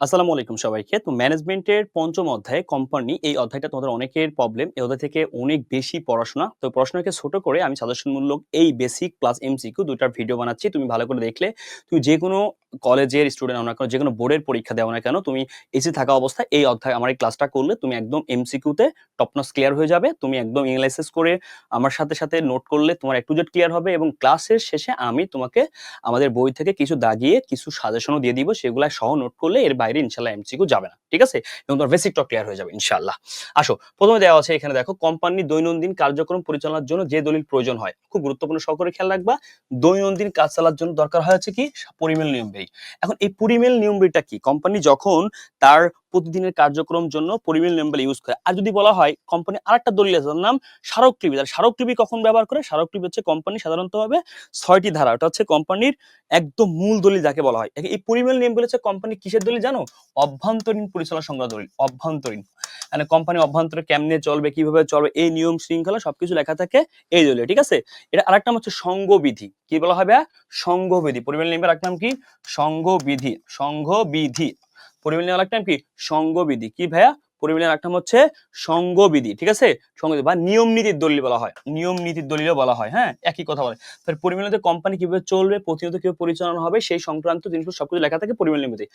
আসসালামু আলাইকুম সবাইকে। তো ম্যানেজমেন্টের পঞ্চম অধ্যায় কোম্পানি এই অধ্যায়টা তোমাদের অনেকের প্রবলেম। এই অধ্যায় থেকে অনেক বেশি পড়াশোনা। তো পড়াশোনাকে ছোট করে আমি সাজেশনমূলক এই বেসিক প্লাস এমসিকিউ ২ টার ভিডিও বানাচ্ছি। তুমি ভালো করে দেখলে তুমি যেকোনো কলেজের স্টুডেন্ট না কেন, যেকোনো বোর্ডের পরীক্ষা দেওয়া না কেন, তুমি এসি থাকা অবস্থায় এই অধ্যায় আমার এই ক্লাসটা করলে তুমি একদম এমসিকিউতে টপ নচ ক্লিয়ার হয়ে যাবে। তুমি একদম এনালাইসিস করে আমার সাথে, সাথে নোট করলে তোমার একটু টু জেড ক্লিয়ার হবে এবং ক্লাসের শেষে আমি তোমাকে আমাদের বই থেকে কিছু দাগিয়ে কিছু সাজেশনও দিয়ে দিব। সেগুলা সহ নোট করলে এর বাইরে ইনশাল্লাহ এমসিকিউ যাবে না। ঠিক আছে? এবং তোমার বেসিকটা ক্লিয়ার হয়ে যাবে ইনশাল্লাহ আসো, ১ম এ দেওয়া আছে এখানে দেখো কোম্পানি দৈনন্দিন কার্যক্রম পরিচালনার জন্য যে দলিল প্রয়োজন হয়। খুব গুরুত্বপূর্ণ সহকারে খেয়াল রাখবা। দৈনন্দিন কাজ চালার জন্য দরকার হয়েছে কি? পরিমেল নিয়ম বই এখন এই পরিমেল নিয়ম বইটা কি? কোম্পানি যখন তার প্রতিদিনের কার্যক্রম জন্য পরিমেল নিয়মবিধি ইউজ করে। আর যদি বলা হয় কোম্পানি আরেকটা দলিল আছে যার নাম স্মারকলিপি। আর স্মারকলিপি কখন ব্যবহার করে? স্মারকলিপি হচ্ছে কোম্পানি সাধারণতভাবে ৬ টি ধারা। ওটা হচ্ছে কোম্পানির একদম মূল দলিল যাকে বলা হয়। এই পরিমিল নিয়মগুলো হচ্ছে কোম্পানি কিসের দলিল জানো? অভ্যন্তরীণ পরিচালনা সংক্রান্ত দলিল। অভ্যন্তরীণ। মানে কোম্পানি অভ্যন্তরে কেমনে চলবে, কীভাবে চলবে এই নিয়ম শৃঙ্খলা সবকিছু লেখা থাকে এই দলিলে। ঠিক আছে? এটা আরেকটা হচ্ছে সংঘবিধি। কি বলা হবে? সংঘবিধি। পরিমেল নিয়মের আরেকটা নাম কি? সংঘবিধি। সংঘবিধি। পরিমেল আরেকটা নাম কি? সঙ্গবিধি কি ভাইয়া? পরিমেলের আরেকটা নাম হচ্ছে সংঘবিধি। ঠিক আছে? সংঘবিধি বা নিয়ম নীতির দলিল বলা হয়। নিয়ম নীতির দলিলও বলা হয়। হ্যাঁ? একই কথা বলে। তাহলে পরিমেলতে কোম্পানি কীভাবে চলবে, প্রতিনিয়ত কীভাবে পরিচালনা হবে সেই সংক্রান্ত জিনিসগুলো সবকিছু লেখা থাকে পরিমেল নিয়মে।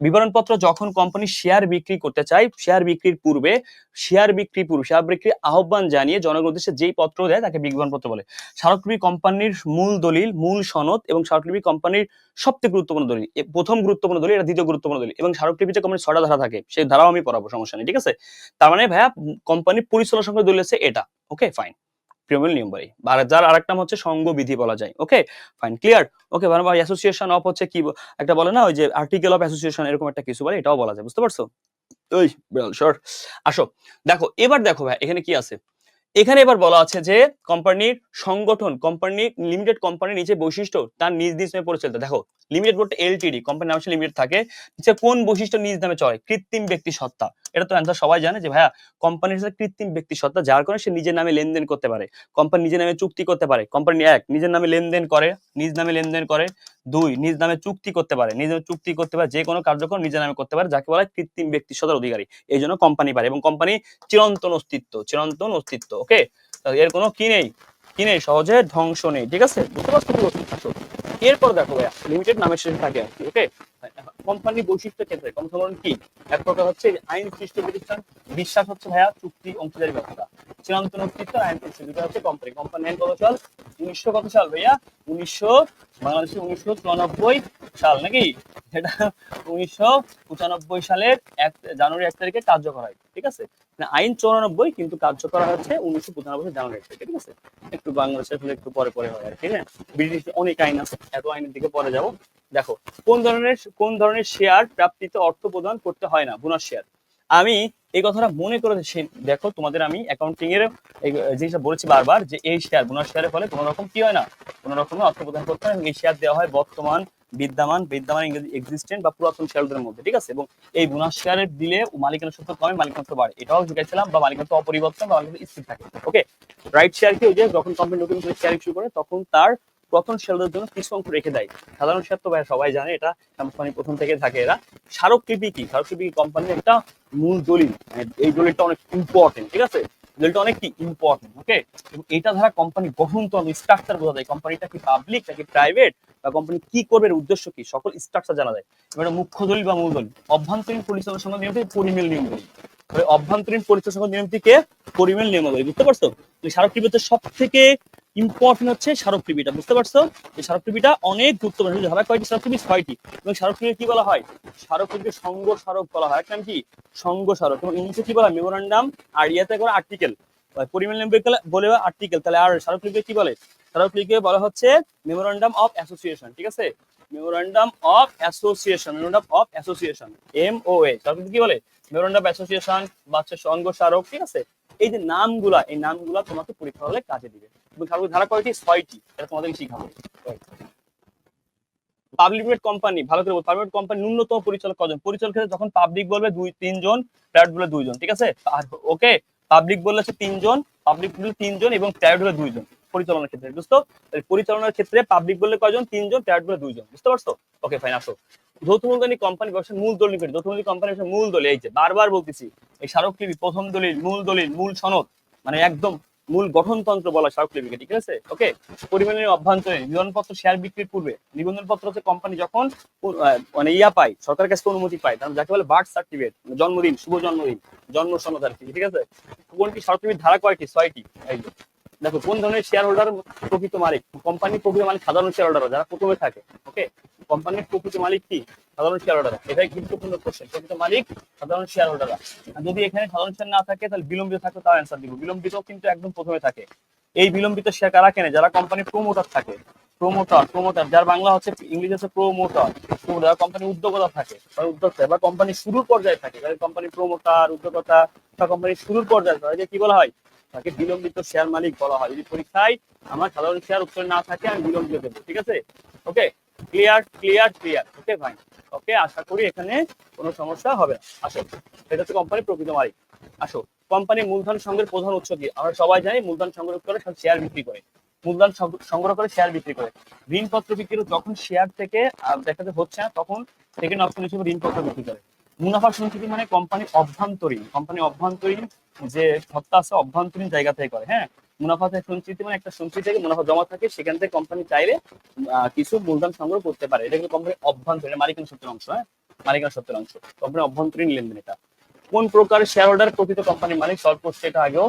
বিবরণপত্র যখন কোম্পানি শেয়ার বিক্রি করতে চায়, শেয়ার বিক্রির পূর্বে শেয়ার বিক্রি পূর্বে শেয়ার বিক্রির আহ্বান জানিয়ে জনগণের উদ্দেশ্যে যেই পত্র দেয় তাকে বিজ্ঞাপনপত্র বলে। স্মারকলিপি কোম্পানির মূল দলিল, মূল সনদ এবং স্মারকলিপি কোম্পানির সবচেয়ে গুরুত্বপূর্ণ দলিল। প্রথম গুরুত্বপূর্ণ দলিল, এটা দ্বিতীয় গুরুত্বপূর্ণ দলিল এবং স্মারকলিপিতে কোম্পানির ৬ টা ধারা থাকে। সেই ধারাও আমি পড়াবো সমস্যা নেই। ঠিক আছে? তার মানে ভাইয়া কোম্পানির পরিচালনা সংক্রান্ত দলিল এটা। ওকে? ফাইন। পরিমেল নিয়মাবলী। আর যার আরেকটা নাম হচ্ছে সংঘবিধি বলা যায়। ওকে? ফাইন। ক্লিয়ার? ওকে মানে অ্যাসোসিয়েশন অফ হচ্ছে কি একটা বলে না ওই যে আর্টিকেল অফ অ্যাসোসিয়েশন এরকম একটা কিছু বলে এটাও বলা যায়। বুঝতে পারছ? ওই বিড়াল সর। আসো। দেখো এবার দেখো ভাই এখানে কি আছে? এখানে এবার বলা আছে যে কোম্পানির সংগঠন, কোম্পানি লিমিটেড কোম্পানির নিচে বৈশিষ্ট্য তার নিজ নিজ পরিচালিত। দেখো লিমিটেড বলতে এলটিডি কোম্পানির নাম লিমিটেড থাকে। নিচে কোন বৈশিষ্ট্য নিজ নামে চলে? কৃত্রিম ব্যক্তি সত্তা। এটা তো অ্যান্সার সবাই জানে যে ভাইয়া কোম্পানির হচ্ছে কৃত্রিম ব্যক্তি সত্তা যার কারণে সে নিজের নামে লেনদেন করতে পারে। কোম্পানি নিজের নামে চুক্তি করতে পারে। কোম্পানি ১ নিজের নামে লেনদেন করে, নিজ নামে লেনদেন করে। দুই নিজ নামে চুক্তি করতে পারে। নিজ নামে চুক্তি করতে পারে। যে কোনো কার্যক্রম নিজের নামে করতে পারে যাকে বলা হয় কৃত্রিম ব্যক্তি সত্তার অধিকারী। এই জন্য কোম্পানি পারে এবং কোম্পানি চিরন্তন অস্তিত্ব, চিরন্তন অস্তিত্ব। ওকে? এর কোনো কি নেই? কি নেই? সহজে ধ্বংস নেই। ঠিক আছে? বুঝতে পারছ। এরপর দেখো ভাইয়া লিমিটেড নামের শেষে থাকে আর কি। ওকে? কোম্পানি বৈশিষ্ট্য ক্ষেত্রে কোম্পানি কি? এক প্রকার হচ্ছে আইন সৃষ্ট প্রতিষ্ঠান, বিশ্বাস হচ্ছে ভাইয়া চুক্তি অংশীদারি ব্যবস্থা। চিরন্তন অস্তিত্ব আইন প্রতিষ্ঠান দুটো হচ্ছে কোম্পানি। কোম্পানি আইন কত সাল? ১৯০০ কত সাল ভাইয়া? ১৯০০ বাংলাদেশে ১৯৯৪ সাল নাকি? এটা ১৯৯৫ সালের ১ জানুয়ারি ১ তারিখে কার্যকর হয়। ঠিক আছে? মানে আইন ৯৪ কিন্তু কার্যকর হচ্ছে ১৯৯৫ জানুয়ারি ১ তারিখে। ঠিক আছে? একটু বাংলাদেশের একটু পরে পরে হয় হ্যাঁ? ব্রিটিশ অনেক আইন আছে। এত আইনের দিকে পরে যাব। দেখো, কোন ধরনের কোন ধরনের শেয়ার প্রাপ্তিতে অর্থ প্রদান করতে হয় না, বোনাস শেয়ার। আমি এই কথাটা মনে করে দেখো, তোমাদের আমি অ্যাকাউন্টিং এর জিনিসটা বলেছি বারবার যে এই শেয়ার বোনাস শেয়ারের ফলে কোনো রকম কি হয় না কোনো অর্থ প্রদান করতে হয় এই শেয়ার দেওয়া হয় বর্তমান বিদ্যমান বিদ্যমান এক্সিস্টেন্ট বা পুরাতন শেয়ারদের মধ্যে, ঠিক আছে? এবং এই বোনাস শেয়ারের দিলে মালিকানা সত্য কমে মালিকানা সত্য বাড়ে। এটাও শিখেছিলাম বা মালিকানা অপরিবর্তন, বা মালিকানা স্থির থাকে। ওকে রাইট শেয়ার কি ওই যে, যখন কোম্পানি নতুন করে শেয়ার ইস্যু করে, তখন তার প্রথম শেয়ারদের জন্য কিছু অংশ রেখে দেয়। সাধারণ শেয়ার তো ভাই সবাই জানে, এটা কোম্পানি প্রথম থেকে থাকে এরা। স্মারকলিপি কি? স্মারকলিপি কোম্পানির একটা মূল দলিল এই দলিলটা অনেক ইম্পর্টেন্ট ঠিক আছে? দলিলটা অনেক কি ইম্পর্টেন্ট ওকে এবং এটা দ্বারা কোম্পানি গঠনতন্ত্র স্ট্রাকচার বোঝা যায় কোম্পানিটা কি পাবলিক নাকি প্রাইভেট বা কোম্পানি কি করবে উদ্দেশ্য কি? সকল স্ট্রাকচার জানা যায়। এবার মুখ্য দলিল বা মূল দলিল অভ্যন্তরীণ পরিচালনা সংক্রান্ত নিয়ম থেকে পরিমেল নিয়ম অভ্যন্তরীণ পরিচালনা সংক্রান্ত নিয়ম থেকে পরিমেল নিয়মাবলী, বুঝতে পারছ? স্মারকলিপিতে সব থেকে ইম্পর্টেন্ট হচ্ছে স্মারকলিপিটা বুঝতে পারছ? এই স্মারকলিপিটা অনেক গুরুত্বপূর্ণ। ধারা কয়টি স্মারকলিপি ছয়টি। এবং স্মারকলিপি কি বলা হয়? স্মারকলিপি সংঘ স্মারক বলা হয়। একটা কি? সংঘ স্মারক। এবং ইংলিশে কি বলা মেমোরান্ডাম আর ইয়াতে করে আর্টিকেল নিয়ম বলে আর্টিকেল তাহলে আর স্মারকলিপি কি বলে? স্মারকলিপি বলা হচ্ছে মেমোরান্ডাম অফ অ্যাসোসিয়েশন ঠিক আছে? Memorandum of association memorandum of association M O A স্মারকলিপি কি বলে? মেমোরান্ডাম অ্যাসোসিয়েশন বা হচ্ছে সংঘ স্মারক, ঠিক আছে? এই যে নামগুলা, এই নামগুলা তোমাকে পরীক্ষা হলে কাজে দিবে। ধারা কয়টি ছয়টি। এটা তোমাদেরকে শিখাবো। পাবলিক কোম্পানি ভালো করে কোম্পানি ন্যূনতম পরিচালক কজন? পরিচালক যখন পাবলিক বলবে, দুই, তিনজন প্রাইভেট বলে দুইজন, ঠিক আছে? ওকে পাবলিক বললে হচ্ছে তিনজন পাবলিক বললে তিনজন এবং প্রাইভেট দুইজন পরিচালনার ক্ষেত্রে বুঝতো পরিচালনার ক্ষেত্রে পাবলিক বললে কয়জন? তিনজন প্রাইভেট বলে দুইজন, বুঝতে পারছ? ওকে ফাইন আসো। যৌথ মূলধনী কোম্পানি ব্যবসার মূল দলিল নিকট যৌথ মূলধনী কোম্পানি ব্যবসার মূল দলিল, এই যে বারবার বলতেছি, এই স্মারকলিপি প্রথম দলিল, মূল দলিল, মূল সনদ মানে একদম মূল গঠনতন্ত্র বলা স্মারকলিপিকে ঠিক আছে? ওকে পরিমাণের অভ্যন্তরে নিবন্ধনপত্র শেয়ার বিক্রির পূর্বে, নিবন্ধনপত্র হচ্ছে কোম্পানি যখন মানে ইয়া পায়, সরকারের কাছে অনুমতি পায় তার যাকে বলে বার্থ সার্টিফিকেট জন্মদিন, শুভ জন্মদিন, জন্ম সনদ আর কি, ঠিক আছে? কোনটি স্মারকলিপির ধারা কয়টি? ছয়টি, এই। দেখো, কোন ধরনের শেয়ার হোল্ডার প্রকৃত মালিক? কোম্পানির প্রকৃত মালিক সাধারণ শেয়ার হোল্ডার যারা প্রথমে থাকে ওকে কোম্পানির প্রকৃত মালিক কি? সাধারণ শেয়ার হোল্ডার এটাই গুরুত্বপূর্ণ কোশ্চেন প্রকৃত মালিক, সাধারণ শেয়ার হোল্ডার যদি এখানে সাধারণ শেয়ার না থাকে, তাহলে বিলম্বিত থাকে তার অ্যান্সার দিব। বিলম্বিত কিন্তু একদম প্রথমে থাকে। এই বিলম্বিত শেয়ার কারা কেনে? যারা কোম্পানির প্রমোটার থাকে। প্রমোটার প্রমোটার যার বাংলা হচ্ছে ইংলিশ হচ্ছে প্রমোটার যারা কোম্পানির উদ্যোক্তা থাকে, বা উদ্যোক্তা, বা কোম্পানির শুরুর পর্যায়ে থাকে, যাদের কোম্পানির প্রমোটার উদ্যোক্তা, বা কোম্পানির শুরুর পর্যায়ে তাদেরকে কি বলা হয়? তাকে বিলম্বিত শেয়ার মালিক বলা হয়। যদি পরীক্ষায় আমার সাধারণ শেয়ার উত্তর না থাকে, আমি বিলম্বিত দেবো, ঠিক আছে? Okay clear clear clear okay ভাই ওকে আশা করি এখানে কোনো সমস্যা হবে না। আসো, এটা হচ্ছে কোম্পানির প্রকৃত মালিক। আসো কোম্পানির মূলধন সংগ্রহের প্রধান উৎস কি? আমরা সবাই জানি মূলধন সংগ্রহ করে সব শেয়ার বিক্রি করে। মূলধন সংগ্রহ করে শেয়ার বিক্রি করে। ঋণপত্র বিক্রি করে যখন শেয়ার থেকে দেখা যায় হচ্ছে না, তখন সেকেন্ড অপশন হিসেবে ঋণপত্র বিক্রি করে। মুনাফা সঞ্চিতি মানে কোম্পানি অভ্যন্তরীণ। কোম্পানি অভ্যন্তরীণ যে সত্তা আছে, অভ্যন্তরীণ জায়গা থেকে করে হ্যাঁ? মুনাফা থেকে সঞ্চিতি মানে একটা সঞ্চিতি থেকে মুনাফা জমা থাকে, সেখান থেকে কোম্পানি চাইলে কিছু মূলধন সংগ্রহ করতে পারে। এটা কিন্তু কোম্পানি অভ্যন্তরীণ মালিকানা সত্যের অংশ হ্যাঁ? মালিকানা সত্যের অংশ। কোম্পানি অভ্যন্তরীণ লেনদেন এটা। কোন প্রকার শেয়ার হোল্ডার প্রকৃত কোম্পানির মালিক? করছে এটা আগেও।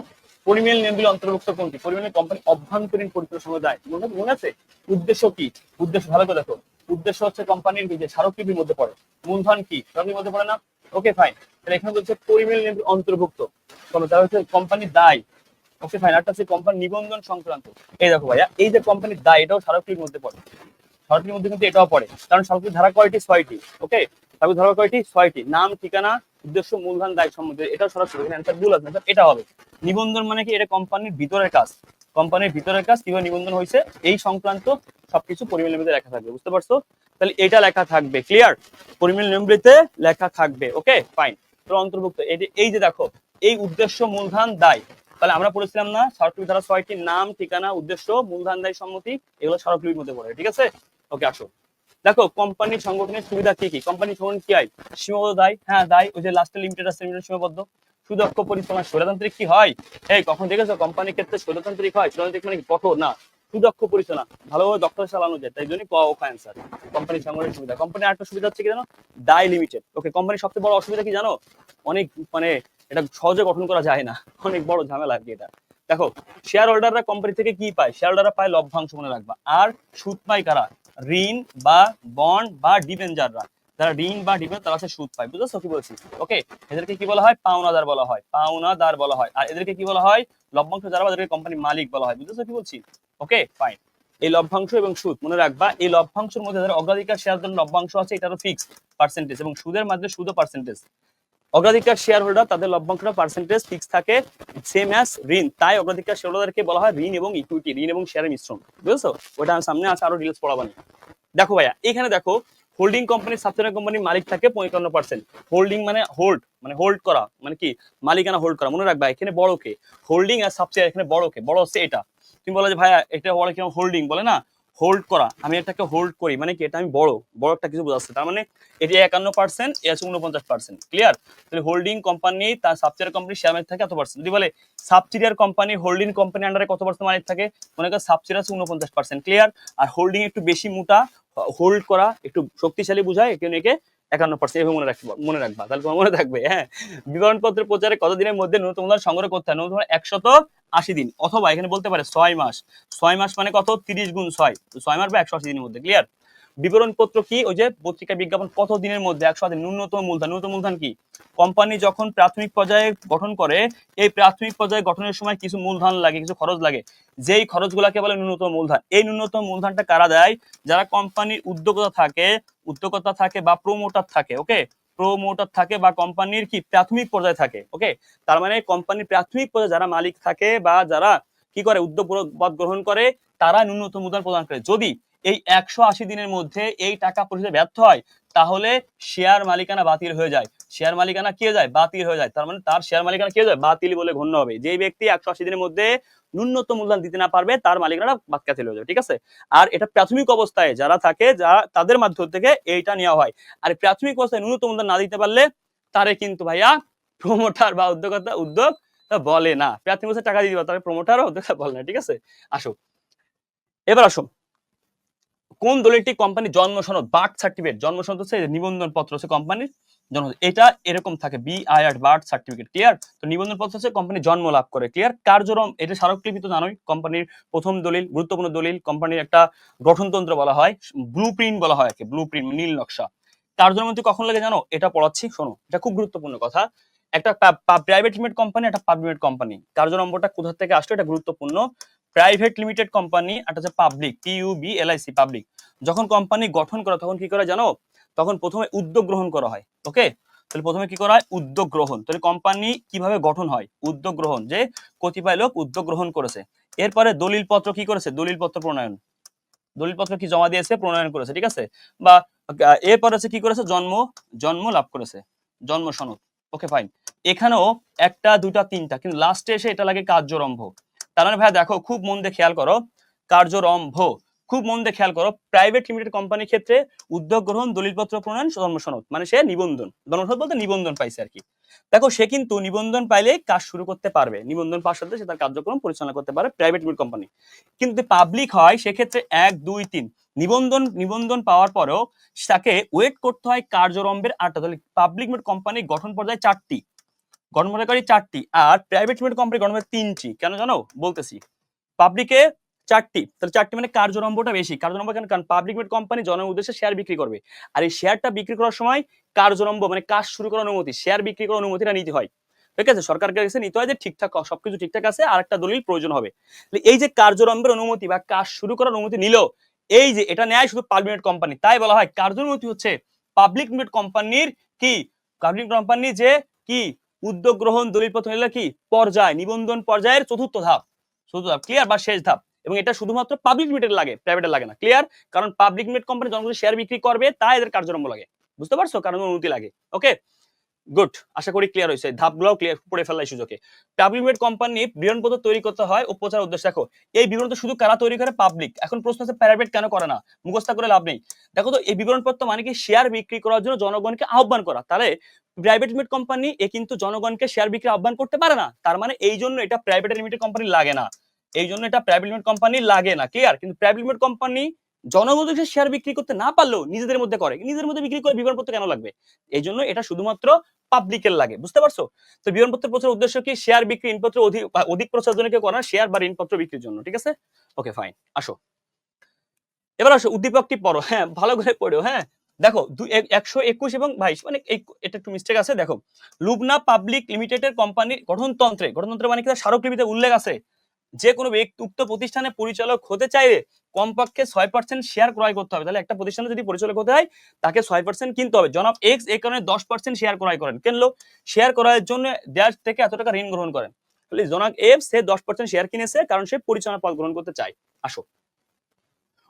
পরিমেল নেমগুলি অন্তর্ভুক্ত কোনটি? পরিমেল কোম্পানি অভ্যন্তরীণ পরিচালনার সঙ্গে দেয় মনে আছে? উদ্দেশ্য কি? উদ্দেশ্য ভালো করে দেখো। উদ্দেশ্য হচ্ছে কোম্পানির যে স্মারকলিপির মধ্যে পড়ে। মূলধন কি? স্মারকলিপির মধ্যে পড়ে না? ওকে ফাইন তাহলে এখানে বলছে পরিমেল অন্তর্ভুক্ত। তাহলে হচ্ছে কোম্পানির দায়। ওকে ফাইন একটা হচ্ছে কোম্পানি নিবন্ধন সংক্রান্ত। এই দেখো ভাইয়া, এই যে কোম্পানির দায়, এটাও স্মারকলিপির মধ্যে পড়ে। স্মারকলিপির মধ্যে কিন্তু এটাও পড়ে। কারণ স্মারকলিপির ধারা কয়টি? ছয়টি। ওকে স্মারকলিপির ধারা কয়টি? ছয়টি। নাম, ঠিকানা, উদ্দেশ্য, মূলধন, দায় সম্বন্ধে এটাও সরাসরি এখানে অ্যান্সার এটা হবে। নিবন্ধন মানে কি? এটা কোম্পানির ভিতরের কাজ। কোম্পানির ভিতরের কাজ কীভাবে নিবন্ধন হয়েছে, এই সংক্রান্ত সবকিছু পরিমেল নিয়মে লেখা থাকবে, বুঝতে পারছ? তাহলে এটা লেখা থাকবে ক্লিয়ার পরিমেল নিয়মগুলিতে লেখা থাকবে ওকে ফাইন তো অন্তর্ভুক্ত, এই যে- দেখো, এই উদ্দেশ্য মূলধন দায়। তাহলে আমরা পড়েছিলাম না, স্মারকলিপি ধারা ছয়টি নাম, ঠিকানা, উদ্দেশ্য, মূলধন দায় সম্মতি, এগুলো স্মারকলিপির মধ্যে পড়ে, ঠিক আছে? ওকে আসো। দেখো কোম্পানির সংগঠনের সুবিধা কি কি? কোম্পানির সংগঠন কি হয় সীমাবদ্ধ দায় হ্যাঁ দায়, ওই যে লাস্টে লিমিটেড আছে সীমাবদ্ধ। সুদক্ষ পরিচালনা স্বৈরতান্ত্রিক কি হয়? এই, কখন দেখেছ? কোম্পানির ক্ষেত্রে স্বৈরতান্ত্রিক হয়? স্বৈরতান্ত্রিক মানে কঠোর? না। সুদক্ষ পরিচালনা। ভালোভাবে দক্ষতা চালানো যায়, তাই জন্যই পাওয়া ওখা অ্যান্সার কোম্পানির সংগঠনের সুবিধা। কোম্পানির আরেকটা সুবিধা হচ্ছে কি জানো? দায় লিমিটেড ওকে কোম্পানির সবচেয়ে বড় অসুবিধা কি জানো? অনেক মানে এটা সহজে গঠন করা যায় না। অনেক বড় ঝামেলা আর কি এটা। দেখো শেয়ার হোল্ডাররা কোম্পানি থেকে কি পায়? শেয়ার হোল্ডাররা পায় লভ্যাংশ মনে রাখবা। আর সুদ পায় কারা? ঋণ বা বন্ড বা ডিবেঞ্জাররা যারা ঋণ বা ডিবেঞ্জার তারা হচ্ছে সুদ পায়, বুঝেছ? কি বলছি? ওকে এদেরকে কি বলা হয়? পাওনাদার বলা হয়। পাওনাদার বলা হয়। আর এদেরকে কি বলা হয়? লভ্যাংশ যারা এদেরকে কোম্পানির মালিক বলা হয়, বুঝেছ কি বলছি? ওকে ফাইন এই লভ্যাংশ এবং সুদ, মনে রাখবা, এই লভ্যাংশের মধ্যে যারা অগ্রাধিকার শেয়ার জন্য লভ্যাংশ আছে, এটারও ফিক্স পার্সেন্টেজ এবং সুদের মাধ্যমে সুদও পার্সেন্টেজ অগ্রাধিকার শেয়ার হোল্ডার তাদের লভ্যাংশটা পার্সেন্টেজ ফিক্স থাকে সেম অ্যাজ ঋণ। তাই অগ্রাধিকার শেয়ার হোল্ডারকে বলা হয় ঋণ এবং ইকুইটি ঋণ এবং শেয়ারের মিশ্রণ, বুঝেছ? ওটা আমি সামনে আছে, আরও ডিটেলস পড়াবানি দেখো ভাইয়া, এখানে দেখো হোল্ডিং কোম্পানি সাবসিডারি কোম্পানির মালিক থাকে পঁয়তান্ন পার্সেন্ট হোল্ডিং মানে হোল্ড মানে হোল্ড করা মানে কি? মালিকানা হোল্ড করা। মনে রাখবা, এখানে বড় কে? হোল্ডিং আর সাবসিডারি এখানে বড় কে? বড় হচ্ছে এটা। তুমি বলো যে, ভাইয়া, এটা বলে কীরকম হোল্ডিং বলে না? হোল্ড করা। আমি এটাকে হোল্ড করি মানে কি? এটা আমি বড়। বড় একটা কিছু বোঝাচ্ছে। তার মানে এটি একান্ন পার্সেন্ট এ আছে উনপঞ্চাশ পার্সেন্ট ক্লিয়ার তাহলে হোল্ডিং কোম্পানি তার সাবসিডিয়ারি কোম্পানি শেয়ার মালিক থাকে এত পার্সেন্ট যদি বলে সাবসিডিয়ার কোম্পানি হোল্ডিং কোম্পানি আন্ডারে কত পার্সেন্ট মালিক থাকে? মনে করেন সাবসিডি আছে উনপঞ্চাশ পার্সেন্ট ক্লিয়ার আর হোল্ডিং একটু বেশি মোটা হোল্ড করা, একটু শক্তিশালী বোঝায় কেন একে একান্ন পার্সেন্ট এভাবে মনে রাখবা মনে রাখবা, তাহলে তোমার মনে থাকবে হ্যাঁ? বিবরণপত্রের প্রচারে কতদিনের মধ্যে ন্যূনতম সংগ্রহ করতে হয়? ন্যূনতম একশত আশি দিন, অথবা এখানে বলতে পারে ছয় মাস ছয় মাস মানে কত? তিরিশ গুণ ছয় ছয় মাস বা একশো আশি দিনের মধ্যে ক্লিয়ার বিবরণ পত্র কি? ওই যে পত্রিকা বিজ্ঞাপন কত দিনের মধ্যে? একশো আশি ন্যূনতম মূলধন। ন্যূনতম মূলধন কি? কোম্পানি যখন প্রাথমিক পর্যায়ে গঠন করে, এই প্রাথমিক পর্যায়ে গঠনের সময় কিছু মূলধন লাগে, কিছু খরচ লাগে। যেই খরচগুলোকে বলে ন্যূনতম মূলধন। এই ন্যূনতম মূলধনটা কারা দেয়? যারা কোম্পানির উদ্যোক্তা থাকে উদ্যোক্তা থাকে বা প্রমোটার থাকে ওকে প্রমোটার থাকে বা কোম্পানির কি? প্রাথমিক পর্যায়ে থাকে ওকে তার মানে কোম্পানির প্রাথমিক পর্যায়ে যারা মালিক থাকে বা যারা কি করে? উদ্যোগ পদ গ্রহণ করে, তারা ন্যূনতম মূলধন প্রদান করে। যদি এই একশো আশি দিনের মধ্যে এই টাকা পরিশোধে ব্যর্থ হয়, তাহলে শেয়ার মালিকানা বাতিল হয়ে যায়। শেয়ার মালিকানা কে যায়? বাতিল হয়ে যায়। তার মানে তার শেয়ার মালিকানা কি যায়? বাতিল বলে গণ্য হবে। যেই ব্যক্তি একশো আশি দিনের মধ্যে ন্যূনতম মূলধন দিতে না পারবে, তার মালিকানা বাক্যাতিল হয়ে যাবে, ঠিক আছে? আর এটা প্রাথমিক অবস্থায় যারা থাকে, যা তাদের মাধ্যম থেকে এইটা নেওয়া হয়। আর প্রাথমিক অবস্থায় ন্যূনতম মূলধন না দিতে পারলে, তারে কিন্তু ভাইয়া প্রমোটার বা উদ্যোক্তা উদ্যোগ বলে না। প্রাথমিক অবস্থায় টাকা দিয়ে দিবা প্রমোটার উদ্যোক্তা বলে না, ঠিক আছে? আসো। এবার আসো কোন দলিলটি কোম্পানি জন্ম সনদ বার্থ সার্টিফিকেট জন্ম সনদ হচ্ছে নিবন্ধন পত্র হচ্ছে কোম্পানির জন্ম এটা এরকম থাকে B I R birth certificate clear তো নিবন্ধন পত্র হচ্ছে কোম্পানি জন্ম লাভ করে ক্লিয়ার কার্যরম, এটা স্মারকলিপি তো জানোই কোম্পানির প্রথম দলিল, গুরুত্বপূর্ণ দলিল কোম্পানির একটা গঠনতন্ত্র বলা হয় ব্লু প্রিন্ট বলা হয় আর ব্লু প্রিন্ট নীল নকশা। কার্যরমন্ত্রী কখন লাগে জানো? এটা পড়াচ্ছি, শোনো, এটা খুব গুরুত্বপূর্ণ কথা। একটা প্রাইভেট লিমিটেড কোম্পানি একটা পাবলিক কোম্পানি কার্য নম্বরটা কোথা থেকে আসলো? এটা গুরুত্বপূর্ণ। প্রাইভেট লিমিটেড কোম্পানি একটা হচ্ছে public P U B L I C public. যখন কোম্পানি গঠন করে, তখন কি করে জানো? তখন প্রথমে উদ্যোগ গ্রহণ করা হয়, ওকে? তাহলে প্রথমে কি করা হয়? উদ্যোগ গ্রহণ। তাহলে কোম্পানি কীভাবে গঠন হয়? উদ্যোগ গ্রহণ, যে কতিপয় লোক উদ্যোগ গ্রহণ করেছে। এরপরে দলিল পত্র কি করেছে? দলিল পত্র প্রণয়ন। দলিল পত্র কি জমা দিয়েছে? প্রণয়ন করেছে, ঠিক আছে? বা এরপর হচ্ছে কি করেছে? জন্ম জন্ম লাভ করেছে। জন্ম সনদ, ওকে ফাইন এখানেও একটা দুটা তিনটা, কিন্তু লাস্টে এসে এটা লাগে কার্যরম্ভ। তার মানে ভাই দেখো, খুব মন দিয়ে খেয়াল করো কার্যরম্ভ খুব মন দিয়ে খেয়াল করো প্রাইভেট লিমিটেড কোম্পানির ক্ষেত্রে উদ্যোগ গ্রহণ, দলিলপত্র প্রণয়ন জন্ম সনদ মানে সে নিবন্ধন জন্ম সনদ বলতে নিবন্ধন পাইছে আর কি। দেখো, সে কিন্তু নিবন্ধন পাইলে কাজ শুরু করতে পারবে, নিবন্ধন পাওয়ার সাথে সে তার কার্যক্রম পরিচালনা করতে পারে প্রাইভেট লিমিটেড কোম্পানি কিন্তু পাবলিক হয়, সেক্ষেত্রে এক, দুই, তিন, নিবন্ধন নিবন্ধন পাওয়ার পরেও তাকে ওয়েট করতে হয় কার্যরম্ভের আটটা তাহলে পাবলিক লিমিটেড কোম্পানি গঠন পর্যায়ে চারটি। গঠন চারটি আর প্রাইভেট লিমিটেড কোম্পানি গঠন তিনটি। কেন জানো? বলতেছি। পাবলিকে চারটি। তাহলে চারটি মানে কার্যরম্ভটা বেশি? কার্যরম্ভ কেন? কারণ পাবলিক লিমিটেড কোম্পানি জনের উদ্দেশ্যে শেয়ার বিক্রি করবে। আর এই শেয়ারটা বিক্রি করার সময় কার্যরম্ভ মানে কাজ শুরু করার অনুমতি শেয়ার বিক্রি করার অনুমতিটা নিতে হয়। ঠিক আছে? সরকারকে কাছে নিতে হয় যে ঠিকঠাক, সবকিছু ঠিকঠাক আছে, আর একটা দলিল প্রয়োজন হবে। এই যে কার্যরম্ভের অনুমতি বা কাজ শুরু করার অনুমতি নিল, এই যে এটা নেয় শুধু পাবলিক কোম্পানি তাই বলা হয়। কার্য অনুমতি হচ্ছে? পাবলিক লিমিটেড কোম্পানির কি? পাবলিক কোম্পানি যে কি? উদ্যোগ গ্রহণ দলিলপত্র নিলে কি? পর্যায়, নিবন্ধন পর্যায়ের চতুর্থ ধাপ। চতুর্থ ধাপ ক্লিয়ার বা শেষ ধাপ? এবং এটা শুধুমাত্র পাবলিক লিমিটেড লাগে প্রাইভেটের লাগে না ক্লিয়ার কারণ পাবলিক লিমিটেড কোম্পানি জনগণ শেয়ার বিক্রি করবে তাই এদের কার্যরম্ভ লাগে। বুঝতে পারছ? কারণ অনুমতি লাগে। ওকে গুড আশা করি ক্লিয়ার হয়েছে। ধাপগুলো ক্লিয়ার পড়ে ফেলা এই সুযোগে। পাবলিক লিমিটেড কোম্পানি বিবরণপত্র তৈরি করতে হয় ও প্রচার উদ্দেশ্য। দেখো, এই বিবরণ তো শুধু কারা তৈরি করে? পাবলিক এখন প্রশ্ন আছে প্রাইভেট কেন করে না? মুখস্থ করে লাভ নেই। দেখো তো, এই বিবরণপত্র মানে কি? শেয়ার বিক্রি করার জন্য জনগণকে আহ্বান করা। তাহলে প্রাইভেট লিমিটেড কোম্পানি এ কিন্তু জনগণকে শেয়ার বিক্রি আহ্বান করতে পারে না। তার মানে এই জন্য এটা প্রাইভেট লিমিটেড কোম্পানি লাগে না। এই জন্য এটা প্রাইভেট লিমিটেড কোম্পানি লাগে না। ক্লিয়ার কিন্তু প্রাইভেট লিমিটেড কোম্পানি জনগণকে শেয়ার বিক্রি করতে না পারলেও নিজেদের মধ্যে করে। নিজেদের মধ্যে বিক্রি করে বিবরণপত্র কেন লাগবে? এই জন্য এটা শুধুমাত্র পাবলিকের লাগে। বুঝতে পারছ? তো বিবরণপত্র প্রচার উদ্দেশ্য কি? শেয়ার বিক্রি ঋণপত্র অধিক অধিক প্রচার জন্য কেউ করে শেয়ার বা ঋণপত্র বিক্রির জন্য। ঠিক আছে? ওকে ফাইন আসো। এবার আসো। উদ্দীপকটি পড়ো। হ্যাঁ ভালো করে পড়ো। হ্যাঁ? দেখো একশো একুশ এবং বাইশ মানে এটা একটু মিস্টেক আছে, দেখো। লুবনা পাবলিক লিমিটেডের কোম্পানির গঠনতন্ত্রে গঠনতন্ত্রে মানে কি স্মারকলিপিতে উল্লেখ আছে, যে কোনো ব্যক্তি উক্ত প্রতিষ্ঠানে পরিচালক হতে চাইলে কমপক্ষে ছয় পার্সেন্ট শেয়ার ক্রয় করতে হবে। তাহলে একটা প্রতিষ্ঠানে যদি পরিচালক হতে হয়, তাকে ছয় পার্সেন্ট কিনতে হবে। জনাব এক্স এই কারণে দশ পার্সেন্ট শেয়ার ক্রয় করেন। কিনলো শেয়ার ক্রয়ের জন্য দেশ থেকে এত টাকা ঋণ গ্রহণ করেন। তাহলে জনাব এফ সে দশ পার্সেন্ট শেয়ার কিনেছে, কারণ সে পরিচালনা পদ গ্রহণ করতে চায়। আসো।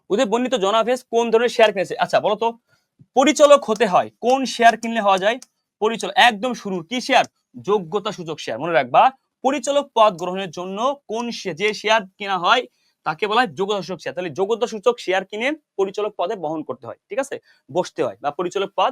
ওদের বর্ণিত জনাব এস কোন ধরনের শেয়ার কিনেছে? আচ্ছা বলো তো। পরিচালক হতে হয়। কোন শেয়ার কিনলে হওয়া যায়? পরিচালক, একদম শুরু কি শেয়ার যোগ্যতা সূচক শেয়ার মনে রাখবা, পরিচালক পদ গ্রহণের জন্য কোন যে শেয়ার কেনা হয়, তাকে বলা হয় যোগ্যতা সূচক শেয়ার তাহলে যোগ্যতা সূচক শেয়ার কিনে পরিচালক পদে বহন করতে হয়, ঠিক আছে? বসতে হয় বা পরিচালক পদ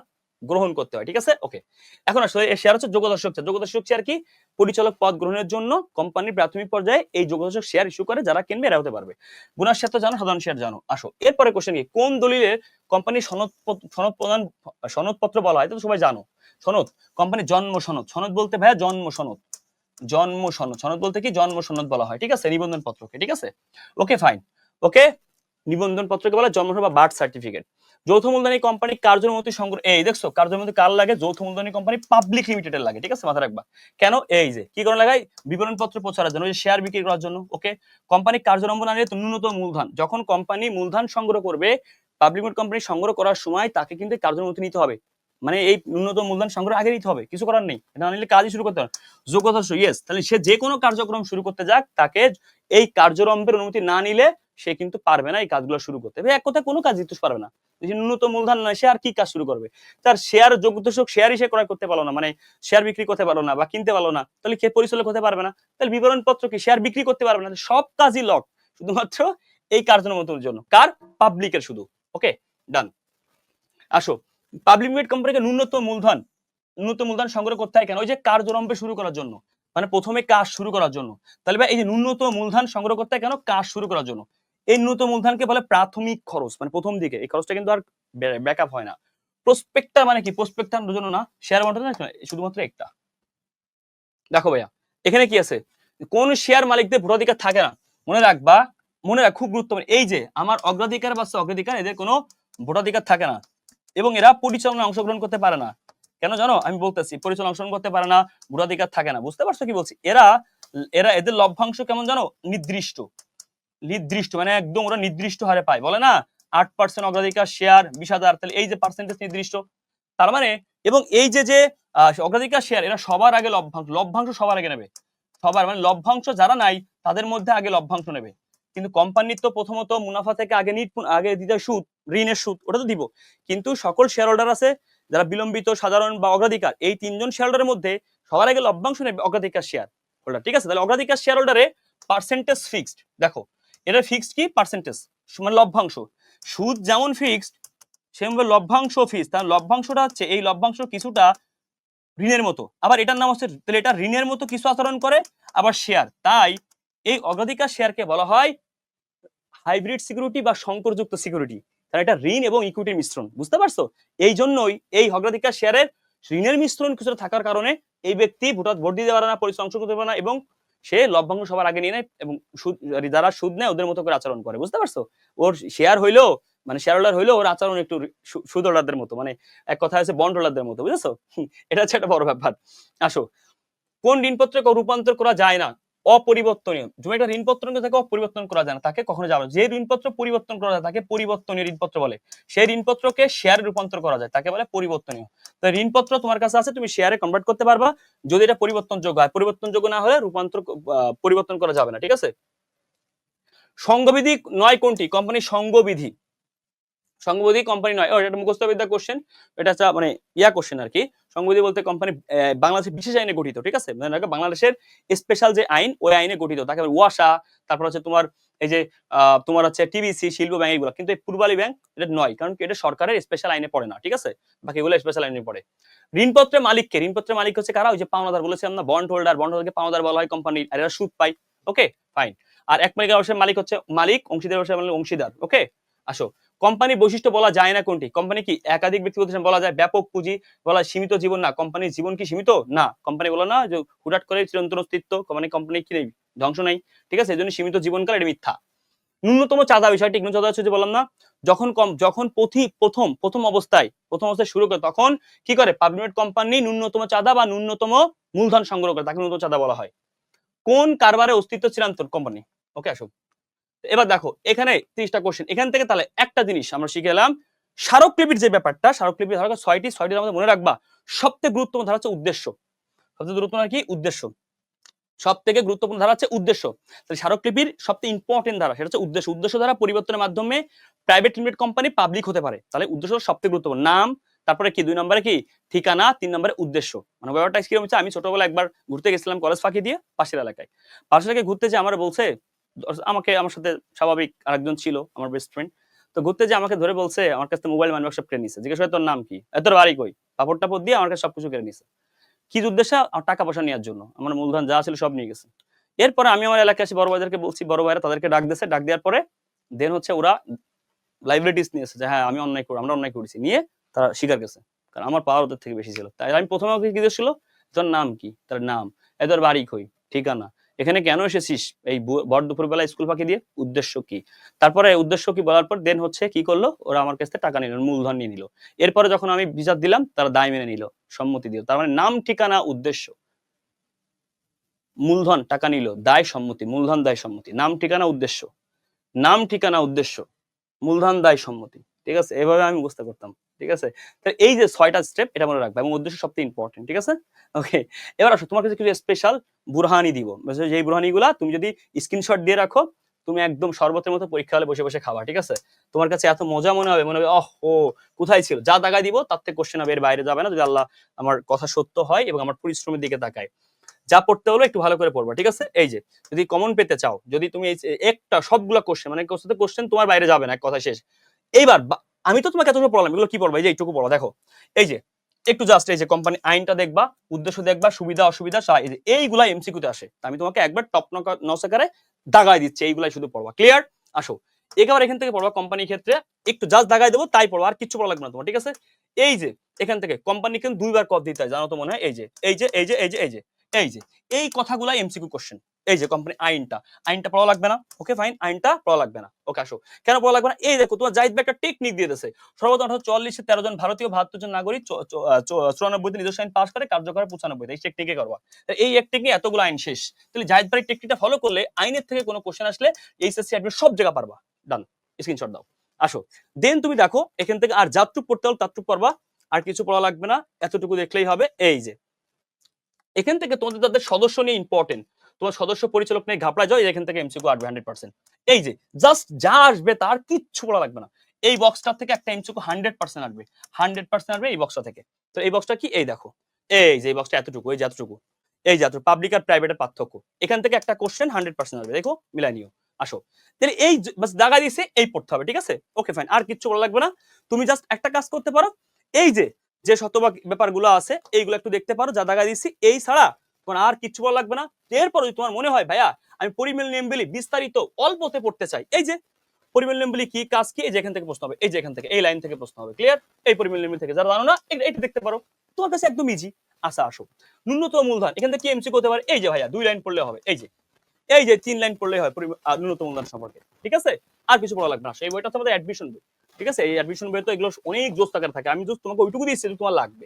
গ্রহণ করতে হয়, ঠিক আছে? ওকে এখন আসলে এই শেয়ার হচ্ছে যোগ্যতা সূচক শেয়ার যোগ্যতা শেয়ার কি? পরিচালক পদ গ্রহণের জন্য কোম্পানির প্রাথমিক পর্যায়ে এই সূচক শেয়ার ইস্যু করে যারা কিনবে এরা হতে পারবে। গুণার শেয়ার তো জানো, সাধারণ শেয়ার জানো। আসো, এরপরে কোশ্চেন কি? কোন দলিলের কোম্পানির সনদ সনদ প্রদান সনদপত্র বলা হয়? তো সবাই জানো। সনদ কোম্পানির জন্ম সনদ। সনদ বলতে ভাইয়া জন্ম সনদ। জন্ম সনদ। সনদ বলতে কি? জন্ম সনদ বলা হয়, ঠিক আছে? নিবন্ধন পত্রকে, ঠিক আছে? ওকে ফাইন ওকে নিবন্ধন পত্রকে বলা জন্ম বা বার্থ সার্টিফিকেট যৌথ মূলধনী কোম্পানি কার্যমতি সংগ্রহ এই দেখছ কার্যমতি কার লাগে? যৌথ মূলধনী কোম্পানি পাবলিক লিমিটেডের লাগে, ঠিক আছে? মাথা রাখবা। কেন? এই যে, কি করে লাগাই? বিবরণ পত্র প্রচারের জন্য শেয়ার বিক্রি করার জন্য ওকে কোম্পানি কার্যরম্ভ না নিলে ন্যূনতম মূলধন। যখন কোম্পানি মূলধন সংগ্রহ করবে পাবলিক কোম্পানি সংগ্রহ করার সময় তাকে কিন্তু কার্যমতি নিতে হবে। মানে এই ন্যূনতম মূলধন সংগ্রহ আগে নিতে হবে, কিছু করার নেই। এটা নিলে কাজই শুরু করতে হবে যোগ্যতা ইয়েস তাহলে সে যে কোনো কার্যক্রম শুরু করতে যাক, তাকে এই কার্যরম্ভের অনুমতি না নিলে সে কিন্তু পারবে না এই কাজগুলো শুরু করতে। এক কথা কোনো কাজ দিতে পারবে না। যে ন্যূনতম মূলধন নয় সে আর কি কাজ শুরু করবে? তার শেয়ার যোগ্যদর্শক শেয়ারই সে ক্রয় করতে পারল না মানে শেয়ার বিক্রি করতে পারল না বা কিনতে পারল না, তাহলে কে পরিচালক হতে পারবে না। তাহলে বিবরণ পত্র কি শেয়ার বিক্রি করতে পারবে না? সব কাজই লক শুধুমাত্র এই কার্যক্রমের জন্য। কার? পাবলিকের শুধু। ওকে ডান আসো। পাবলিক লিমিটেড কোম্পানিকে ন্যূনতম মূলধন ন্যূনতম মূলধন সংগ্রহ করতে হয় কেন? ওই যে কার্যরম্ভে শুরু করার জন্য মানে প্রথমে কাজ শুরু করার জন্য। তাহলে ভাই, এই যে ন্যূনতম মূলধন সংগ্রহ করতে হয় কেন? কাজ শুরু করার জন্য। এই ন্যূনতম মূলধনকে বলে প্রাথমিক খরচ মানে প্রথম দিকে। এই খরচটা কিন্তু আর ব্যাকআপ হয় না। প্রসপেক্টার মানে কি? প্রসপেক্টার জন্য না শেয়ার বন্টন না শুধুমাত্র একটা। দেখো ভাইয়া, এখানে কি আছে? কোন শেয়ার মালিকদের ভোটাধিকার থাকে না। মনে রাখবা, মনে রাখ, খুব গুরুত্বপূর্ণ। এই যে, আমার অগ্রাধিকার বা অগ্রাধিকার এদের কোনো ভোটাধিকার থাকে না। এবং এরা পরিচালনায় অংশগ্রহণ করতে পারে না। কেন জানো? আমি বলতেছি পরিচালনা অংশগ্রহণ করতে পারে না, ভোটাধিকার থাকে না। বুঝতে পারছ কি বলছি? এরা এরা এদের লভ্যাংশ কেমন জানো? নির্দিষ্ট। নির্দিষ্ট মানে একদম ওরা নির্দিষ্ট হারে পায়, বলে না? আট পার্সেন্ট অগ্রাধিকার শেয়ার বিশ হাজার, তাহলে এই যে পার্সেন্টেজ নির্দিষ্ট, তার মানে এবং এই যে যে অগ্রাধিকার শেয়ার এরা সবার আগে লভ্যাংশ লভ্যাংশ সবার আগে নেবে, সবার মানে লভ্যাংশ যারা নাই, তাদের মধ্যে আগে লভ্যাংশ নেবে, কিন্তু কোম্পানির তো প্রথমত মুনাফা থেকে আগে নিট আগে দিতে সুদ, ঋণের সুদ, ওটা তো দিব, কিন্তু সকল শেয়ার হোল্ডার আছে, যারা বিলম্বিত, সাধারণ বা অগ্রাধিকার, এই তিনজন শেয়ার হোল্ডারের মধ্যে সবার আগে লভ্যাংশ নেবে অগ্রাধিকার শেয়ার হোল্ডার ঠিক আছে? তাহলে অগ্রাধিকার শেয়ার হোল্ডারে পার্সেন্টেজ ফিক্সড দেখো এটা ফিক্সড কি? পার্সেন্টেজ মানে লভ্যাংশ। সুদ যেমন ফিক্সড সেভাবে লভ্যাংশ ফিক্স তার লভ্যাংশটা হচ্ছে, এই লভ্যাংশ কিছুটা ঋণের মতো। আবার এটার নাম হচ্ছে, তাহলে এটা ঋণের মতো কিছু আচরণ করে, আবার শেয়ার তাই এই অগ্রাধিকার শেয়ারকে বলা হয় হাইব্রিড সিকিউরিটি বা সংকরযুক্ত সিকিউরিটি কারণ এটা ঋণ এবং ইকুইটির মিশ্রণ। বুঝতে পারছ? এই জন্যই এই অগ্রাধিকার শেয়ারের ঋণের মিশ্রণ কিছুটা থাকার কারণে এই ব্যক্তি ভোটার ভোট দিতে পারে না, পরিশ্রম অংশ করতে পারে না এবং সে লভ্যাংশ সবার আগে নিয়ে নেয় এবং যারা সুদ নেয় ওদের মতো করে আচরণ করে, বুঝতে পারছ? ওর শেয়ার হইলেও মানে শেয়ার হোল্ডার হইলেও ওর আচরণ একটু সুদ হোল্ডারদের মতো মানে এক কথা আছে বন্ড হোল্ডারদের মতো, বুঝেছ? এটা হচ্ছে একটা বড় ব্যাপার। আসো, কোন ঋণপত্রে রূপান্তর করা যায় না? অপরিবর্তনীয়। যদি একটা ঋণপত্র থেকে অপরিবর্তন করা যায় না, তাকে কখনো যাবে যে ঋণপত্র পরিবর্তন করা যায়, তাকে পরিবর্তনীয় ঋণপত্র বলে। সেই ঋণপত্রকে শেয়ারে রূপান্তর করা যায়, তাকে বলে পরিবর্তনীয়। তো ঋণপত্র তোমার কাছে আছে, তুমি শেয়ারে কনভার্ট করতে পারবা। যদি এটা পরিবর্তনযোগ্য হয়, পরিবর্তনযোগ্য না হলে রূপান্তর পরিবর্তন করা যাবে না, ঠিক আছে? সংঘবিধি নয় কোনটি? কোম্পানির সংঘবিধি। সংঘবিধি কোম্পানি নয়। এটা মুখস্থ বিদ্যা কোশ্চেন এটা হচ্ছে মানে ইয়া কোশ্চেন আর কি সংবিধি বলতে কোম্পানি বাংলাদেশের বিশেষ আইনে গঠিত, ঠিক আছে? মনে বাংলাদেশের স্পেশাল যে আইন, ওই আইনে গঠিত। তাকে ওয়াসা, তারপর হচ্ছে তোমার, এই যে তোমার হচ্ছে টিবিসি শিল্প ব্যাংক এগুলো কিন্তু এই পূর্বালী ব্যাংক, এটা নয়। কারণ এটা সরকারের স্পেশাল আইনে পড়ে না, ঠিক আছে? বাকি এগুলো স্পেশাল আইনে পড়ে। ঋণপত্রের মালিককে, ঋণপত্রের মালিক হচ্ছে কারা? ওই যে পাওনাদার বলেছিলাম না? বন্ড হোল্ডার বন্ড হোল্ডারকে পাওনাদার বলা হয় কোম্পানির আর এরা সুদ পায়। ওকে ফাইন আর এক মালিকের ব্যবসার মালিক হচ্ছে, মালিক, অংশীদার অংশীদার। ওকে আসো। কোম্পানির বৈশিষ্ট্য বলা যায় না কোনটি? কোম্পানি কি একাধিক ব্যক্তি প্রতিষ্ঠান বলা যায়, ব্যাপক পুঁজি বলা সীমিত জীবন না। কোম্পানির জীবন কি সীমিত? না। কোম্পানি বলো না, যে হুটাট করে চিরন্তন অস্তিত্ব। মানে কোম্পানি কি নেই? ধ্বংস নাই। ঠিক আছে? এই সীমিত জীবনকাল এটা মিথ্যা। ন্যূনতম চাঁদা বিষয়টি ন্যূনতম চাঁদা হচ্ছে যে বললাম না, যখন কম যখন প্রতি প্রথম প্রথম অবস্থায় প্রথম অবস্থায় শুরু করে, তখন কি করে? পাবলিক কোম্পানি ন্যূনতম চাঁদা বা ন্যূনতম মূলধন সংগ্রহ করে, তাকে ন্যূনতম চাঁদা বলা হয়। কোন কারবারে অস্তিত্ব চিরন্তন? কোম্পানি ওকে আসো এবার দেখো, এখানে তিরিশটা কোশ্চেন এখান থেকে তাহলে একটা জিনিস আমরা শিখে এলাম। স্মারকলিপির যে ব্যাপারটা, স্মারকলিপি ধারা ছয়টি, ছয়টির আমাদের মনে রাখবা সবথেকে গুরুত্বপূর্ণ ধারা হচ্ছে উদ্দেশ্য। সবথেকে গুরুত্বপূর্ণ কি? উদ্দেশ্য। সব থেকে গুরুত্বপূর্ণ ধারা হচ্ছে উদ্দেশ্য। তাহলে স্মারকলিপির সবথেকে ইম্পর্টেন্ট ধারা সেটা হচ্ছে উদ্দেশ্য। উদ্দেশ্য দ্বারা পরিবর্তনের মাধ্যমে প্রাইভেট লিমিটেড কোম্পানি পাবলিক হতে পারে। তাহলে উদ্দেশ্য সবথেকে গুরুত্বপূর্ণ। নাম, তারপরে কি? দুই নম্বরে কি? ঠিকানা, তিন নম্বরে উদ্দেশ্য। মানে ব্যাপারটা কীরকম হচ্ছে? আমি ছোটবেলা একবার ঘুরতে গেছিলাম কলেজ ফাঁকি দিয়ে পাশের এলাকায়। পাশের এলাকায় ঘুরতে যে আমার বলছে আমাকে আমার সাথে স্বাভাবিক আরেকজন ছিল আমার বেস্ট ফ্রেন্ড তো ঘুরতে যে আমাকে ধরে বলছে আমার কাছে মোবাইল মানি সব কেড়ে নিছে। জিজ্ঞেস করে তোর নাম কি? এ, তোর বাড়ি কই? পাপড় টাপড় দিয়ে আমার কাছে সবকিছু কেড়ে নিছে। কি উদ্দেশ্যে আমার টাকা পয়সা নেওয়ার জন্য আমার মূলধন যা ছিল সব নিয়ে গেছে। এরপরে আমি আমার এলাকায় এসে বড় ভাইদেরকে বলছি বড় ভাইরা তাদেরকে ডাক দিয়েছে। ডাক দেওয়ার পরে দেন হচ্ছে ওরা লাইব্রেরিটিস নিয়েছে যে হ্যাঁ আমি অন্যায় করি আমরা অন্যায় করেছি। নিয়ে তারা স্বীকার গেছে। কারণ আমার পাওয়ার ওদের থেকে বেশি ছিল। তাই আমি প্রথমে ওকে কি ছিল তোর নাম কি? তার নাম এ তোর বাড়ি কই? ঠিকানা। এখানে কেন এসেছিস? এই বু- ভর দুপুরবেলা স্কুল ফাঁকি দিয়ে? উদ্দেশ্য কি? তারপরে উদ্দেশ্য কি বলার পর দেন হচ্ছে কি করল? ওরা আমার কাছ থেকে টাকা নিল, মূলধন নিয়ে নিল। এরপরে যখন আমি বিচার দিলাম, তারা দায় মেনে নিল, সম্মতি দিল। তার মানে নাম, ঠিকানা, উদ্দেশ্য। মূলধন, টাকা নিল, দায়, সম্মতি। মূলধন, দায়, সম্মতি। নাম, ঠিকানা, উদ্দেশ্য। নাম, ঠিকানা, উদ্দেশ্য। মূলধন, দায়, সম্মতি। ঠিক আছে? এভাবে আমি বুঝতে করতাম ঠিক আছে? তো এই যে ছয়টা স্টেপ এটা মনে রাখবে এবং উদ্দেশ্য সবথেকে ইম্পর্টেন্ট ঠিক আছে? ওকে এবার আসো, তোমার কাছে কিছু স্পেশাল বুরহানি দিব। যেই বুরহানি গুলা তুমি যদি স্ক্রিনশট দিয়ে রাখো, তুমি একদম শরবতের মতো পরীক্ষা হলে বসে বসে খাবা, ঠিক আছে? তোমার কাছে এত মজা মনে হবে মনে হবে অহ ও কোথায় ছিল? যা দাগায় দিব, তার থেকে কোশ্চেন হবে, এর বাইরে যাবে না। যদি আল্লাহ আমার কথা সত্য হয় এবং আমার পরিশ্রমের দিকে তাকায়। যা পড়তে হলো একটু ভালো করে পড়বা, ঠিক আছে? এই যে, যদি কমন পেতে চাও, যদি তুমি একটা, সবগুলা কোশ্চেন মানে কোশ্চেন তোমার বাইরে যাবে না, এক কথা শেষ। এইবার আমি তো তোমাকে এতটুকু পড়লাম, এগুলো কি পড়বা? এই যে এইটুকু পড়ো, দেখো। এই যে, একটু জাস্ট এই যে কোম্পানি আইনটা দেখবা, উদ্দেশ্য দেখবা, সুবিধা, অসুবিধা এই যে এইগুলা এমসিকিউতে আসে। আমি তোমাকে একবার টপ নসেকারে দাগায় দিচ্ছি, এইগুলাই শুধু পড়বা। ক্লিয়ার আসো। একেবারে এখান থেকে পড়বা কোম্পানির ক্ষেত্রে, একটু জাস্ট দাগায় দেবো, তাই পড়বা, আর কিছু পড়া লাগবে না তোমার, ঠিক আছে? এই যে, এখান থেকে কোম্পানি কিন্তু দুইবার কপ দিতে হয়, জানো তো মনে হয়? এই যে এই যে এই যে এই যে এই যে এই যে, এই কথাগুলাই এমসিকিউ কোশ্চেন এই যে কোম্পানি আইনটা আইনটা পড়া লাগবে না ওকে ফাইন আইনটা পড়া লাগবে না। ওকে আসো। কেন পড়া লাগবে না? এই দেখো, তোমার জাহিদ ভাই একটা টেকনিক দিয়ে দিয়েছে। সর্বপ্রথম আঠারো চুয়াল্লিশে তেরো জন ভারতীয়, বাহাত্তর জন নাগরিক চুরানব্বইতে নিজস্ব আইন পাশ করে, কার্যকর পঁচানব্বই। এই টেকনিকে করবা। এই এক টেকনিক এতগুলো আইন শেষ। তাহলে জাহিদ ভাই টেকনিকটা ফলো করলে আইনের থেকে কোনো কোশ্চেন আসলে এইচএসসি অ্যাডমিট সব জায়গা পারবা। ডান স্ক্রিনশট দাও। আসো। দেন তুমি দেখো, এখান থেকে আর যাত্রুক পড়তে হল তাত্রুক পড়বা। আর কিছু পড়া লাগবে না। এতটুকু দেখলেই হবে। এই যে। এখান থেকে তোমাদের, তাদের সদস্য নিয়ে ইম্পর্টেন্ট তোমার সদস্য পরিচালক নিয়ে ঘাপড়া যায় এখান থেকে এমসিকিউ আসবে হান্ড্রেড পার্সেন্ট এই যে জাস্ট যা আসবে তার কিচ্ছু পড়া লাগবে না। এই বক্সটা থেকে একটা এমসিকিউ হান্ড্রেড পার্সেন্ট আসবে। হান্ড্রেড পার্সেন্ট আসবে এই বক্সটা থেকে। তো এই বক্সটা কি? এই দেখো। এই যে, এই বক্সটা এতটুকু, এই যে এতটুকু। এই যে, এতটুকু। পাবলিক আর প্রাইভেটের পার্থক্য। এখান থেকে একটা কোশ্চেন হান্ড্রেড পার্সেন্ট আসবে। দেখো, মিলাই নিও। আসো। তাহলে এই বাস দাগা দিছে এই পড়তে হবে, ঠিক আছে? ওকে ফাইন আর কিচ্ছু বলা লাগবে না। তুমি জাস্ট একটা কাজ করতে পারো। এই যে যে শতভাগ ব্যাপারগুলো আছে, এইগুলো একটু দেখতে পারো। যা দাগা দিয়েছি, এই ছাড়া তোমার আর কিচ্ছু বলা লাগবে না। এরপর যদি তোমার মনে হয় ভাইয়া আমি পরিমেল নেমবেলি বিস্তারিত অল্পতে পড়তে চাই। এই যে পরিমেল নেমবেলি কি কাজ কি এই থেকে প্রশ্ন হবে এই থেকে এই লাইন থেকে প্রশ্ন হবে। ক্লিয়ার এই পরিমেল নেমবেলি থেকে যারা জানো না এটা দেখতে পারো। তোমার কাছে একদম ইজি আচ্ছা আসো। ন্যূনতম এখান থেকে এমসি করতে পারে। এই যে ভাইয়া দুই লাইন পড়লে হবে। এই যে এই যে তিন লাইন পড়লে হয় ন্যূনতম সম্পর্কে। ঠিক আছে? আর কিছু পড়া লাগবে না। আসো, এই বইটা তোমাদের অ্যাডমিশন বই। ঠিক আছে? এই অ্যাডমিশন বই তো এগুলো অনেক জোস থাকে। আমি just তোমাকে ওইটুকু দিচ্ছি তোমার লাগবে।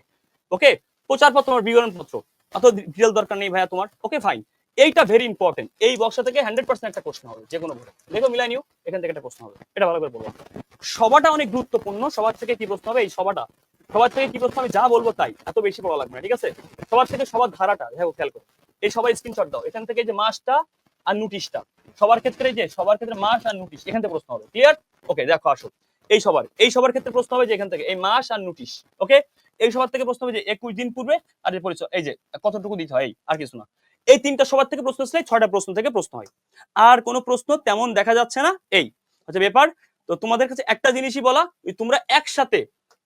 ওকে প্রচারপত্র বিবরণ পত্র অত ডিটেল দরকার নেই ভাইয়া তোমার। ওকে ফাইন এইটা ভেরি ইম্পর্টেন্ট এই বক্সটা থেকে হান্ড্রেড পার্সেন্ট একটা প্রশ্ন হবে যে কোনো দেখো, মিলাই এখান থেকে একটা প্রশ্ন হবে। এটা ভালো করে বলব সবাটা অনেক গুরুত্বপূর্ণ, সবার থেকে কি প্রশ্ন হবে? এই সবাটা সবার থেকে কি প্রশ্ন? আমি যা বলব তাই, এত বেশি পড়া লাগবে না, ঠিক আছে? সবার থেকে সবার ধারাটা দেখো খেয়াল করো। এই সবাই স্ক্রিনশট দাও। এখান থেকে যে মাসটা আর নোটিশটা সবার ক্ষেত্রে যে, সবার ক্ষেত্রে মাস আর নোটিশ এখান থেকে প্রশ্ন হবে। ক্লিয়ার ওকে দেখো, আসো। এই সবার এই সবার ক্ষেত্রে প্রশ্ন হবে যে এখান থেকে, এই মাস আর নোটিশ ওকে এই সবার থেকে প্রশ্ন হবে যে একুশ দিন পূর্বে আর পরিচয়, এই যে কতটুকু দিতে হয় আর কিছু না। এই তিনটা সবার থেকে প্রশ্ন আসলে ছয়টা প্রশ্ন থেকে প্রশ্ন হয়। আর কোনো প্রশ্ন তেমন দেখা যাচ্ছে না, এই হচ্ছে ব্যাপার। তো তোমাদের কাছে একটা জিনিসই বলা তোমরা একসাথে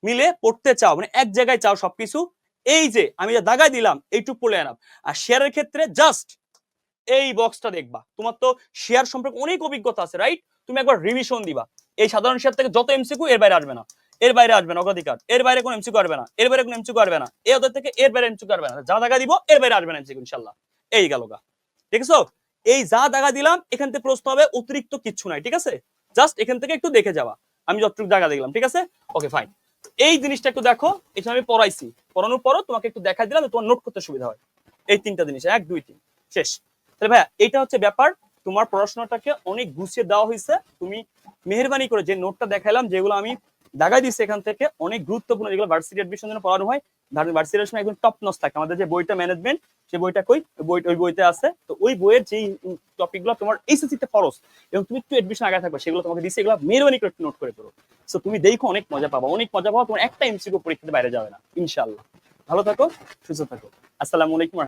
মিলে পড়তে চাও মানে এক জায়গায় চাও সবকিছু, এই যে আমি যা দাগায় দিলাম, এইটুকু পড়লে আনাম। আর শেয়ারের ক্ষেত্রে জাস্ট এই বক্সটা দেখবা। তোমার তো শেয়ার সম্পর্কে অনেক অভিজ্ঞতা আছে রাইট তুমি একবার রিভিশন দিবা। এই সাধারণ শেয়ার থেকে যত এমসিকিউ এর বাইরে আসবে না। এর বাইরে আসবে না, অগ্রাধিকার। এর বাইরে কোনো এমসিকিউ করবে না, এর বাইরে কোনো এমসিকিউ করবে না। এই ওদের থেকে এর বাইরে এমসিকিউ আসবে না। যা দাগা দিব, এর বাইরে আসবে না এমসিকিউ ইনশাল্লাহ। এই গেল গা। দেখছ? এই যা দাগা দিলাম, এখান থেকে প্রশ্ন হবে, অতিরিক্ত কিচ্ছু নাই, ঠিক আছে? জাস্ট এখান থেকে একটু দেখে যাওয়া। আমি যতটুকু দাগা দেখলাম, ঠিক আছে? ওকে ফাইন এই জিনিসটা একটু দেখো, এটা আমি পড়াইছি। পড়ানোর পরও তোমাকে একটু দেখা দিলাম তোমার নোট করতে সুবিধা হয়। এই তিনটা জিনিস, এক, দুই, তিন, শেষ। তাহলে ভাইয়া এটা হচ্ছে ব্যাপার। তোমার পড়াশোনাটাকে অনেক গুছিয়ে দেওয়া হয়েছে তুমি মেহরবানি করে যে নোটটা দেখাইলাম, যেগুলো আমি দাগাই দিচ্ছি এখান থেকে অনেক গুরুত্বপূর্ণ যেগুলো ভার্সিটি এডমিশন জন্য পড়ানো হয়। ধরেন ভার্সিটি এডমিশন একদম টপ নস থাকে। আমাদের যে বইটা ম্যানেজমেন্ট সেই বইটা কই? বই, ওই বইতে আছে। তো ওই বইয়ের যেই টপিকগুলো তোমার এইচএসসি তে ফরস এবং তুমি একটু এডমিশন আগে থাকবে, সেগুলো তোমাকে দিচ্ছে এগুলো মেহরবানি করে নোট করে পড়ো। সো তুমি দেখো অনেক মজা পাবা। অনেক মজা পাবা তোমার একটা এমসিকিউ পরীক্ষাতে বাইরে যাবে না, ইনশাআল্লাহ। ভালো থাকো, সুস্থ থাকো। আসসালামু আলাইকুম